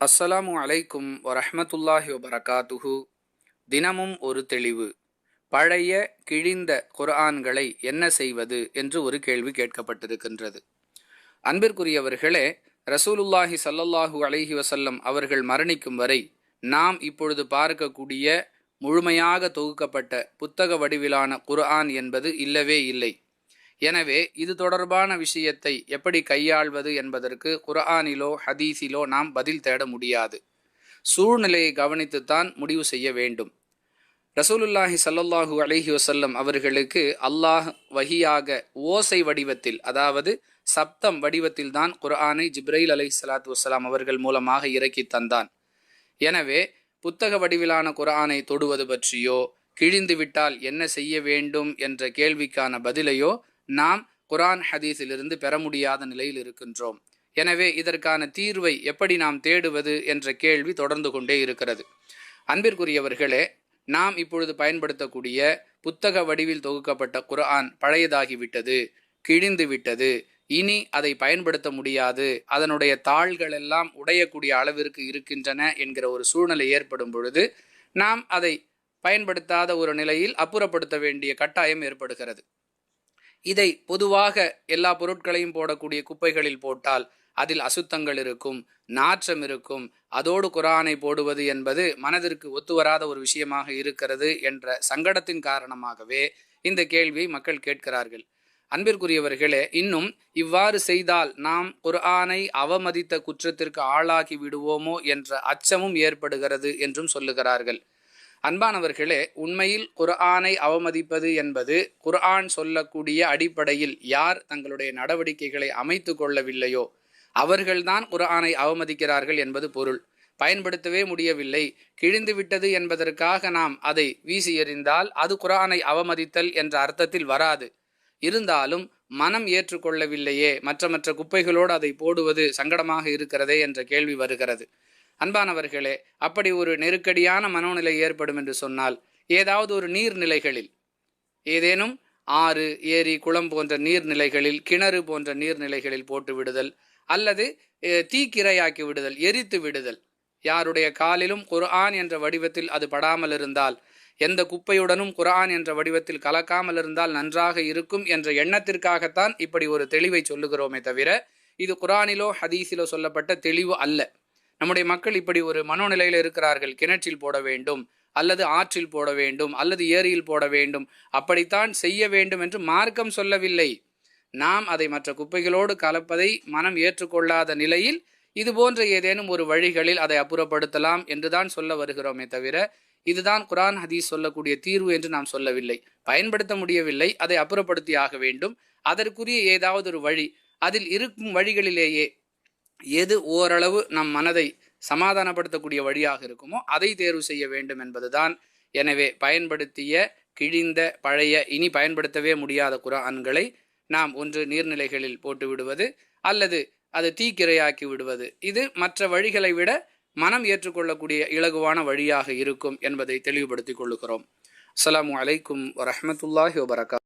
அஸ்ஸலாமு அலைக்கும் வரஹமத்துல்லாஹி வபரகாத்துஹு. தினமும் ஒரு தெளிவு. பழைய கிழிந்த குர்ஆன்களை என்ன செய்வது என்று ஒரு கேள்வி கேட்கப்பட்டிருக்கின்றது. அன்பிற்குரியவர்களே ரசூலுல்லாஹி சல்லல்லாஹு அலைஹி வசல்லம் அவர்கள் மரணிக்கும் வரை நாம் இப்பொழுது பார்க்கக்கூடிய முழுமையாக தொகுக்கப்பட்ட புத்தக வடிவிலான குர்ஆன் என்பது இல்லவே இல்லை. எனவே இது தொடர்பான விஷயத்தை எப்படி கையாள்வது என்பதற்கு குர்ஆனிலோ ஹதீஸிலோ நாம் பதில் தேட முடியாது. சூழ்நிலையை கவனித்துத்தான் முடிவு செய்ய வேண்டும். ரசூலுல்லாஹி ஸல்லல்லாஹு அலைஹி வசல்லம் அவர்களுக்கு அல்லாஹ் வஹியாக ஓசை வடிவத்தில் அதாவது சப்தம் வடிவத்தில் தான் குர்ஆனை ஜிப்ரைல் அலை சலாத்து வசலாம் அவர்கள் மூலமாக இறக்கி தந்தான். எனவே புத்தக வடிவிலான குர்ஆனை தொடுவது பற்றியோ கிழிந்து விட்டால் என்ன செய்ய வேண்டும் என்ற கேள்விக்கான பதிலையோ நாம் குரான் ஹதீஸிலிருந்து பெற முடியாத நிலையில் இருக்கின்றோம். எனவே இதற்கான தீர்வை எப்படி நாம் தேடுவது என்ற கேள்வி தொடர்ந்து கொண்டே இருக்கிறது. அன்பிற்குரியவர்களே நாம் இப்பொழுது பயன்படுத்தக்கூடிய புத்தக வடிவில் தொகுக்கப்பட்ட குரான் பழையதாகிவிட்டது கிழிந்து விட்டது இனி அதை பயன்படுத்த முடியாது. அதனுடைய தாள்கள் எல்லாம் உடையக்கூடிய அளவிற்கு இருக்கின்றன என்கிற ஒரு சூழ்நிலை ஏற்படும் பொழுது நாம் அதை பயன்படுத்தாத ஒரு நிலையில் அப்புறப்படுத்த வேண்டிய கட்டாயம் ஏற்படுகிறது. இதை பொதுவாக எல்லா பொருட்களையும் போடக்கூடிய குப்பைகளில் போட்டால் அதில் அசுத்தங்கள் இருக்கும் நாற்றம் இருக்கும். அதோடு குரானை போடுவது என்பது மனதிற்கு ஒத்துவராத ஒரு விஷயமாக இருக்கிறது என்ற சங்கடத்தின் காரணமாகவே இந்த கேள்வியை மக்கள் கேட்கிறார்கள். அன்பிற்குரியவர்களே இன்னும் இவ்வாறு செய்தால் நாம் குர்ஆனை அவமதித்த குற்றத்திற்கு ஆளாகி விடுவோமோ என்ற அச்சமும் ஏற்படுகிறது என்றும் சொல்லுகிறார்கள். அன்பானவர்களே உண்மையில் குர்ஆனை அவமதிப்பது என்பது குர்ஆன் சொல்லக்கூடிய அடிப்படையில் யார் தங்களுடைய நடவடிக்கைகளை அமைத்து கொள்ளவில்லையோ அவர்கள்தான் குர்ஆனை அவமதிக்கிறார்கள் என்பது பொருள். பயன்படுத்தவே முடியவில்லை. கிழிந்து விட்டது என்பதற்காக நாம் அதை வீசி எறிந்தால் அது குர்ஆனை அவமதித்தல் என்ற அர்த்தத்தில் வராது. இருந்தாலும் மனம் ஏற்றுக்கொள்ளவில்லையே மற்ற மற்ற குப்பைகளோடு அதை போடுவது சங்கடமாக இருக்கிறதே என்ற கேள்வி வருகிறது. அன்பானவர்களே அப்படி ஒரு நெருக்கடியான மனோநிலை ஏற்படும் என்று சொன்னால் ஏதாவது ஒரு நீர்நிலைகளில் ஏதேனும் ஆறு ஏரி குளம் போன்ற நீர்நிலைகளில் கிணறு போன்ற நீர்நிலைகளில் போட்டு விடுதல் அல்லது தீக்கிரையாக்கி விடுதல் எரித்து விடுதல். யாருடைய காலிலும் குர்ஆன் என்ற வடிவத்தில் அது படாமல் இருந்தால் எந்த குப்பையுடனும் குர்ஆன் என்ற வடிவத்தில் கலக்காமல் இருந்தால் நன்றாக இருக்கும் என்ற எண்ணத்திற்காகத்தான் இப்படி ஒரு தெளிவை சொல்லுகிறோமே தவிர இது குரானிலோ ஹதீஸிலோ சொல்லப்பட்ட தெளிவு அல்ல. நம்முடைய மக்கள் இப்படி ஒரு மனோநிலையில் இருக்கிறார்கள். கிணற்றில் போட வேண்டும் அல்லது ஆற்றில் போட வேண்டும் அல்லது ஏரியில் போட வேண்டும். அப்படித்தான் செய்ய வேண்டும் என்று மார்க்கம் சொல்லவில்லை. நாம் அதை மற்ற குப்பைகளோடு கலப்பதை மனம் ஏற்றுக்கொள்ளாத நிலையில் இது போன்ற ஏதேனும் ஒரு வழிகளில் அதை அப்புறப்படுத்தலாம் என்றுதான் சொல்ல வருகிறோமே தவிர இதுதான் குரான் ஹதீஸ் சொல்லக்கூடிய தீர்வு என்று நாம் சொல்லவில்லை. பயன்படுத்த முடியவில்லை. அதை அப்புறப்படுத்தி ஆக வேண்டும். அதற்குரிய ஏதாவது ஒரு வழி அதில் இருக்கும் வழிகளிலேயே எது ஓரளவு நம் மனதை சமாதானப்படுத்தக்கூடிய வழியாக இருக்குமோ அதை தேர்வு செய்ய வேண்டும் என்பதுதான் எனவே பயன்படுத்திய கிழிந்த பழைய இனி பயன்படுத்தவே முடியாத குரான்களை நாம் ஒன்று நீர்நிலைகளில் போட்டு விடுவது அல்லது அது தீக்கிரையாக்கி விடுவது. இது மற்ற வழிகளை விட மனம் ஏற்றுக்கொள்ளக்கூடிய இலகுவான வழியாக இருக்கும் என்பதை தெளிவுபடுத்திக் கொள்ளுகிறோம். அஸ்லாம் வலைக்கும் வரமத்துல்லாஹி வபரகா